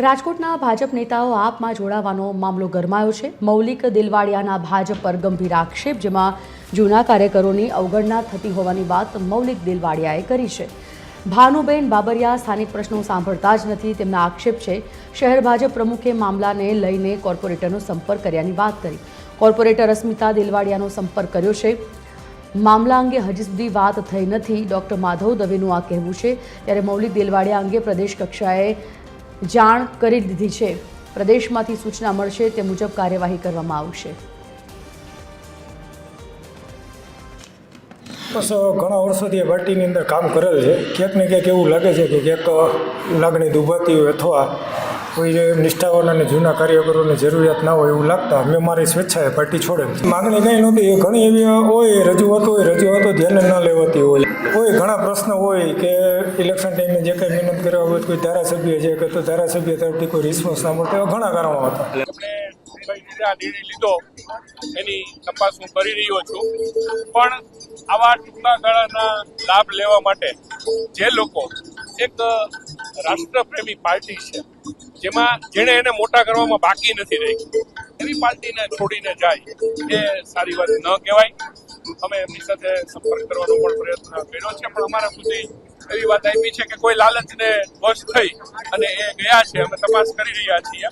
રાજકોટના ભાજપ નેતાઓ આપમાં જોડાવાનો મામલો ગરમાયો છે. મૌલિક દિલવાડિયાના ભાજપ પર ગંભીર આક્ષેપ, જેમાં જૂના કાર્યકરોની અવગણના થતી હોવાની વાત મૌલિક દિલવાડિયાએ કરી છે. ભાનુબેન બાબરિયા સ્થાનિક પ્રશ્નો સાંભળતા જ નથી. તેમના આક્ષેપ છે, શહેર ભાજપ પ્રમુખે મામલાને લઈને કોર્પોરેટરનો સંપર્ક કર્યાની વાત કરી. કોર્પોરેટર અસ્મિતા દિલવાડિયાનો સંપર્ક કર્યો છે. મામલા અંગે હજી સુધી વાત થઈ નથી. ડોક્ટર માધવ દવેનું આ કહેવું છે. ત્યારે મૌલિક દિલવાડિયા અંગે પ્રદેશ કક્ષાએ જાણ કરી દીધી છે. પ્રદેશમાંથી સૂચના મળશે તે મુજબ કાર્યવાહી કરવામાં આવશે. બસ ઘણા વર્ષોથી એ પાર્ટીની અંદર કામ કરેલ છે. ક્યાંક ને ક્યાંક એવું લાગે છે કે ક્યાંક લાગણી દુભાતી હોય અથવા કોઈ નિષ્ઠાવાન અને જૂના કાર્યકરોની જરૂરિયાત ના હોય એવું લાગતા મેં મારી સ્વેચ્છાએ પાર્ટી છોડે. માગણી કંઈ નહોતી, એ ઘણી એવી હોય રજૂઆતો હોય રજૂઆતો ધ્યાને ન લેવાતી હોય. કોઈ ઘણા પ્રશ્નો હોય કે ઇલેક્શન ટાઈમે જે કંઈ મહેનત કરવા હોય, કોઈ ધારાસભ્ય છે કે તો ધારાસભ્ય તરફથી કોઈ રિસ્પોન્સ ના મળતો, એવા ઘણા કારણો હતા. લીધો, એની તપાસ હું કરી રહ્યો છું. પણ આવા ટૂંકા ગાળાના લાભ લેવા માટે જે લોકો એક રાષ્ટ્રપ્રેમી પાર્ટી છે. જેમાં જેણે એને મોટા કરવામાં બાકી નથી રહી. એવી પાર્ટીને છોડીને જાય એ સારી વાત ન કહેવાય. અમે એમની સાથે સંપર્ક કરવાનો પણ પ્રયત્ન કર્યો છે. પણ અમારા સુધી એવી વાત આવી છે કે કોઈ લાલચને વશ થઈ અને એ ગયા છે. અમે તપાસ કરી રહ્યા છીએ.